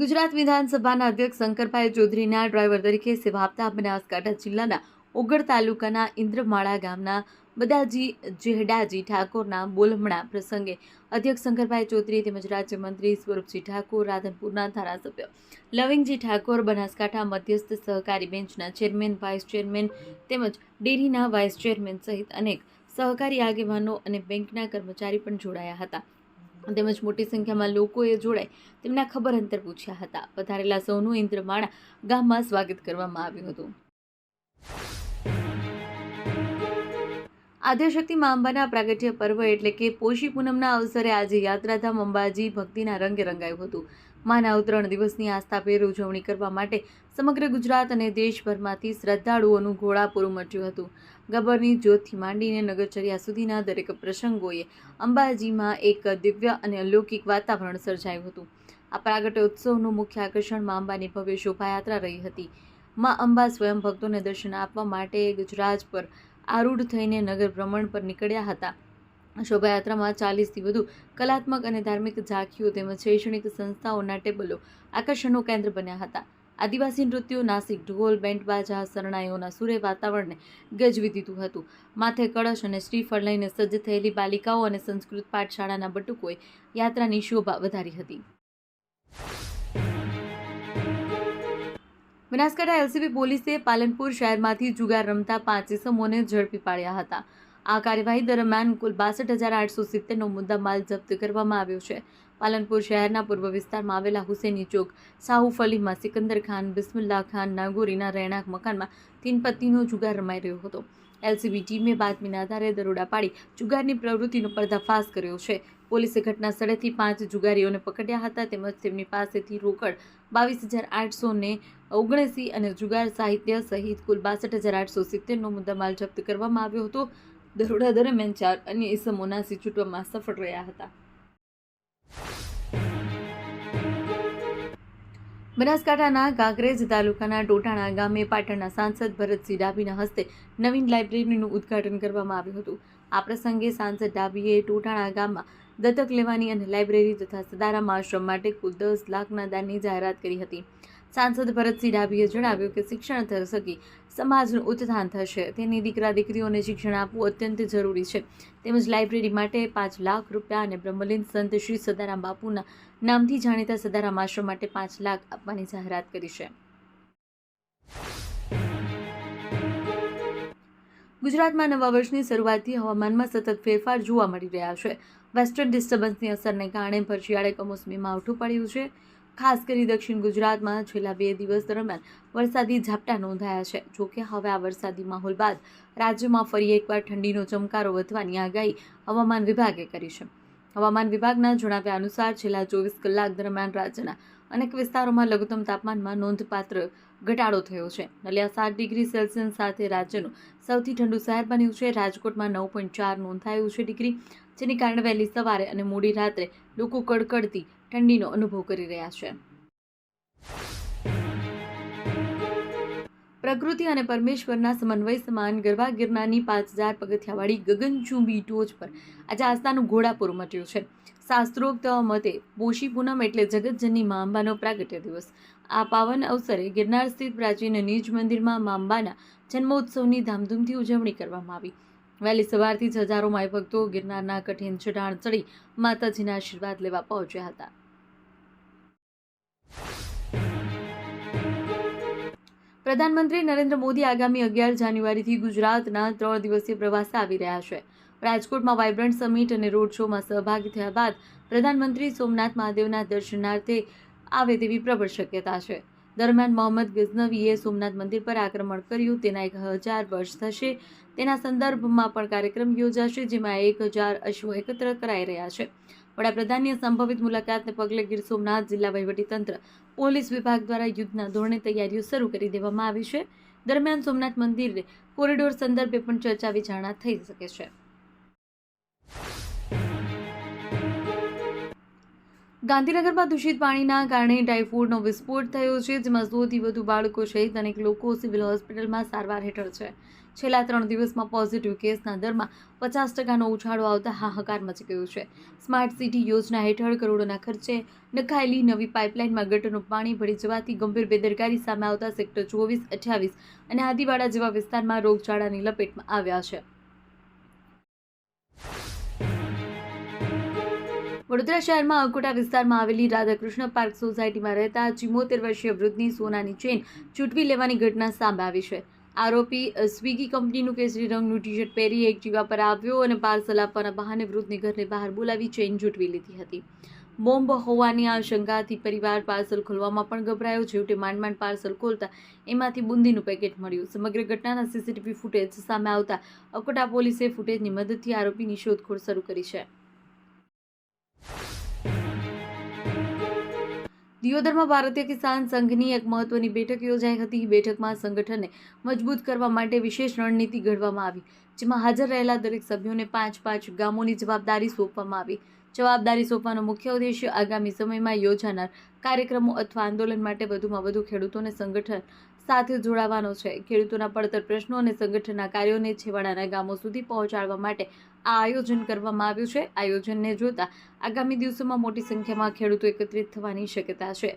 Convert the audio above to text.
ગુજરાત વિધાનસભાના અધ્યક્ષ શંકરભાઈ ચૌધરીના ડ્રાઈવર તરીકે સેવા આપતા બનાસકાંઠા જિલ્લાના ઓગળ તાલુકાના ઇન્દ્રમાળા ગામના બદાજી જેહડાજી ઠાકોરના બોલમણા પ્રસંગે અધ્યક્ષ શંકરભાઈ ચૌધરી તેમજ રાજ્યમંત્રી સ્વરૂપજી ઠાકોર રાધનપુરના ધારાસભ્ય લવિંગજી ઠાકોર બનાસકાંઠા મધ્યસ્થ સહકારી બેન્ચના ચેરમેન, વાઇસ ચેરમેન તેમજ ડેરીના વાઇસ ચેરમેન સહિત અનેક સહકારી આગેવાનો અને બેંકના કર્મચારી પણ જોડાયા હતા. તેમજ મોટી સંખ્યામાં લોકોએ જોડાઈ તેમના ખબર અંતર પૂછ્યા હતા. પધારેલા સૌનું ઇન્દ્રમાણા ગામમાં સ્વાગત કરવામાં આવ્યું હતું. આદ્યશક્તિ મા અંબાના પ્રાગટ્ય પર્વ એટલે કે પોષી પૂનમના અવસરે આજે યાત્રાધામ અંબાજી ભક્તિના રંગે રંગાયું હતું. માના ઉત્તરાયણ દિવસની આસ્થાભેર ઉજવણી કરવા માટે સમગ્ર ગુજરાત અને દેશભરમાંથી શ્રદ્ધાળુઓનું ઘોડાપૂરું મચ્યું હતું. ગબરની જ્યોતથી માંડીને નગરચર્યા સુધીના દરેક પ્રસંગોએ અંબાજીમાં એક દિવ્ય અને અલૌકિક વાતાવરણ સર્જાયું હતું. આ પ્રાગટ્ય ઉત્સવનું મુખ્ય આકર્ષણ મા અંબાની ભવ્ય શોભાયાત્રા રહી હતી. મા અંબા સ્વયં ભક્તોને દર્શન આપવા માટે ગુજરાત પર આરૂઢ થઈને નગર ભ્રમણ પર નીકળ્યા હતા. શોભાયાત્રામાં ચાલીસથી વધુ કલાત્મક અને ધાર્મિક ઝાંખીઓ તેમજ શૈક્ષણિક સંસ્થાઓના ટેબલો આકર્ષણનું કેન્દ્ર બન્યા હતા. આદિવાસી નૃત્યો, નાસિક ઢોલ, બેન્ડ બાજા, શરણાઈઓના સુરે વાતાવરણને ગજવી દીધું હતું. માથે કળશ અને શ્રીફળ લઈને સજ્જ થયેલી બાલિકાઓ અને સંસ્કૃત પાઠશાળાના બટુકોએ યાત્રાની શોભા વધારી હતી. બનાસકાંઠા એલસીબી પોલીસે પાલનપુર શહેરમાંથી જુગાર રમતા પાંચ ઇસમોને ઝડપી પાડ્યા હતા. આ કાર્યવાહી દરમિયાન કુલ બાસઠ હજાર આઠસો સિત્તેરનો મુદ્દામાલ જપ્ત કરવામાં આવ્યો છે. પાલનપુર શહેરના પૂર્વ વિસ્તારમાં આવેલા હુસેની ચોક સાહુફ અલીમાં સિકંદર ખાન બિસ્મિલ્લા ખાન, નાગોરીના રહેણાંક મકાનમાં તીન પત્નીનો જુગાર રમાઈ રહ્યો હતો. એલસીબી ટીમે બાતમીના આધારે દરોડા પાડી જુગારની પ્રવૃત્તિનો પર્દાફાશ કર્યો છે. પોલીસે ઘટના સ્થળેથી પાંચ જુગારીઓને પકડ્યા હતા તેમજ તેમની પાસેથી રોકડ બાવીસ હજાર આઠસો ને ઓગણસી અને જુગાર સાહિત્ય સહિત કુલ બાસઠ હજાર આઠસો સિત્તેરનો મુદ્દામાલ જપ્ત કરવામાં આવ્યો હતો. દરોડા દરમિયાન ચાર અન્ય ઇસમો નાસી સફળ રહ્યા હતા. બનાસકાંઠાના કાંકરેજ તાલુકાના ટોટાણા ગામે પાટણના સાંસદ ભરતસિંહ ડાભીના હસ્તે નવીન લાઇબ્રેરીનું ઉદ્ઘાટન કરવામાં આવ્યું હતું. આ પ્રસંગે સાંસદ ડાભીએ ટોટાણા ગામમાં દત્તક લેવાની અને લાઇબ્રેરી તથા સદારામ આશ્રમ માટે કુલ દસ લાખના દાનની જાહેરાત કરી હતી. સાંસદ ભરતસિંહ ડાભીએ જણાવ્યું કે શિક્ષણ થકી સમાજનું ઉત્થાન થશે. તેની દીકરા દીકરીઓને શિક્ષણ આપવું અત્યંત જરૂરી છે. તેમજ લાઇબ્રેરી માટે પાંચ લાખ રૂપિયા અને બ્રહ્મલીન સંત શ્રી સદારામ બાપુના નામથી જાણીતા સદારામ આશ્રમ માટે પાંચ લાખ આપવાની જાહેરાત કરી છે. ગુજરાતમાં નવા વર્ષની શરૂઆતથી હવામાનમાં સતત ફેરફાર જોવા મળી રહ્યા છે. વેસ્ટર્ન ડિસ્ટર્બન્સની અસરને કારણે ભરશિયાળે કમોસમી માવઠું પડ્યું છે. ખાસ કરી દક્ષિણ ગુજરાતમાં છેલ્લા બે દિવસ દરમિયાન વરસાદી ઝાપટા નોંધાયા છે. જોકે હવે આ વરસાદી માહોલ બાદ રાજ્યમાં ફરી એકવાર ઠંડીનો ચમકારો વધવાની આગાહી હવામાન વિભાગે કરી છે. હવામાન વિભાગના જણાવ્યા અનુસાર છેલ્લા ચોવીસ કલાક દરમિયાન રાજ્યના અનેક વિસ્તારોમાં લઘુત્તમ તાપમાનમાં નોંધપાત્ર ઘટાડો થયો છે. નલિયા સાત ડિગ્રી સેલ્સિયસ સાથે રાજ્યનું સૌથી ઠંડુ શહેર બન્યું છે. રાજકોટમાં નવ પોઈન્ટ ચાર નોંધાયું છે ડિગ્રી, જેને કારણે વહેલી સવારે અને મોડી રાત્રે લોકો કડકડતી ઠંડીનો અનુભવ કરી રહ્યા છે. પ્રકૃતિ અને પરમેશ્વરના સમન્વય સમાન ગરવા ગિરનારની પાંચ હજાર પગથિયાવાળી ગગનચુંબી ટોચ પર આજે આસ્થાનું ઘોડાપુર મટ્યું છે. શાસ્ત્રોક્ત મતે પોષી પૂનમ એટલે જગતજનની મા પ્રાગટ્ય દિવસ. આ પાવન અવસરે ગિરનાર સ્થિત પ્રાચીન નિજ મંદિરમાં મા અંબાના જન્મોત્સવની ધામધૂમથી ઉજવણી કરવામાં આવી. વહેલી સવારથી જ હજારો માય ગિરનારના કઠિન ચઢાણ ચડી માતાજીના આશીર્વાદ લેવા પહોંચ્યા હતા. પ્રધાનમંત્રી નરેન્દ્ર મોદી આગામી અગિયાર જાન્યુઆરીથી ગુજરાતના ત્રણ દિવસીય પ્રવાસે આવી રહ્યા છે. રાજકોટમાં વાઇબ્રન્ટ સમિટ અને રોડ શોમાં સહભાગી થયા બાદ પ્રધાનમંત્રી સોમનાથ મહાદેવના દર્શનાર્થે આવે તેવી પ્રબળ શક્યતા છે. દરમિયાન મોહમ્મદ ગઝનવીએ સોમનાથ મંદિર પર આક્રમણ કર્યું, તેના એક હજાર વર્ષ થશે. તેના સંદર્ભમાં પણ કાર્યક્રમ યોજાશે, જેમાં એક હજાર અશ્વો એકત્ર કરાઈ રહ્યા છે. વડાપ્રધાનની સંભવિત મુલાકાતને પગલે ગીર સોમનાથ જિલ્લા વહીવટીતંત્ર, પોલીસ વિભાગ દ્વારા યુદ્ધના ધોરણે તૈયારીઓ શરૂ કરી દેવામાં આવી છે. દરમિયાન સોમનાથ મંદિર કોરિડોર સંદર્ભે પણ ચર્ચા વિચારણા થઈ શકે છે. ગાંધીનગરમાં દૂષિત પાણીના કારણે ટાઇફોઇડનો વિસ્ફોટ થયો છે જેમાં સૌથી વધુ બાળકો સહિત અનેક લોકો સિવિલ હોસ્પિટલમાં સારવાર હેઠળ છે. છેલ્લા ત્રણ દિવસમાં પોઝિટિવ કેસના દરમાં પચાસ ટકાનો ઉછાળો આવતા હાહાકાર મચી ગયો છે. સ્માર્ટ સિટી યોજના હેઠળ કરોડોના ખર્ચે નખાયેલી નવી પાઇપલાઇનમાં ગટરનું પાણી ભળી જવાથી ગંભીર બેદરકારી સામે આવતા સેક્ટર ચોવીસ, અઠ્યાવીસ અને આદિવાડા જેવા વિસ્તારમાં રોગચાળાની લપેટમાં આવ્યા છે. વડોદરા શહેરમાં અકોટા વિસ્તારમાં આવેલી રાધાકૃષ્ણ પાર્ક સોસાયટીમાં રહેતા ચિમોતેર વર્ષીય વૃદ્ધની સોનાની ચેન ચૂંટવી લેવાની ઘટના સામે આવી છે. આરોપી સ્વીગી કંપનીનું કેસરી રંગનું ટી શર્ટ પહેરી જીવા પર આવ્યો અને પાર્સલ આપવાના બહાને વૃદ્ધને ઘરને બહાર બોલાવી ચેન જૂટવી લીધી હતી. બોમ્બ હોવાની આશંકાથી પરિવાર પાર્સલ ખોલવામાં પણ ગભરાયો. છેવટે માંડ માંડ પાર્સલ ખોલતા એમાંથી બુંદીનું પેકેટ મળ્યું. સમગ્ર ઘટનાના સીસીટીવી ફૂટેજ સામે આવતા અકોટા પોલીસે ફૂટેજની મદદથી આરોપીની શોધખોળ શરૂ કરી છે. દિયોદરમાં ભારતીય કિસાન સંઘની એક મહત્વની બેઠક યોજાઈ હતી. બેઠકમાં સંગઠનને મજબૂત કરવા માટે વિશેષ રણનીતિ ઘડવામાં આવી, જેમાં હાજર રહેલા દરેક સભ્યોને પાંચ પાંચ ગામોની જવાબદારી સોંપવામાં આવી. જવાબદારી સોંપવાનો મુખ્ય ઉદ્દેશ્ય આગામી સમયમાં યોજાનાર કાર્યક્રમો અથવા આંદોલન માટે વધુમાં વધુ ખેડૂતોને સંગઠન સાથે જોડાવાનો છે. ખેડૂતોના પડતર પ્રશ્નો અને સંગઠનના કાર્યોને છેવાડાના ગામો સુધી પહોંચાડવા માટે આ આયોજન કરવામાં આવ્યું છે. આયોજનને જોતા આગામી દિવસોમાં મોટી સંખ્યામાં ખેડૂતો એકત્રિત થવાની શક્યતા છે.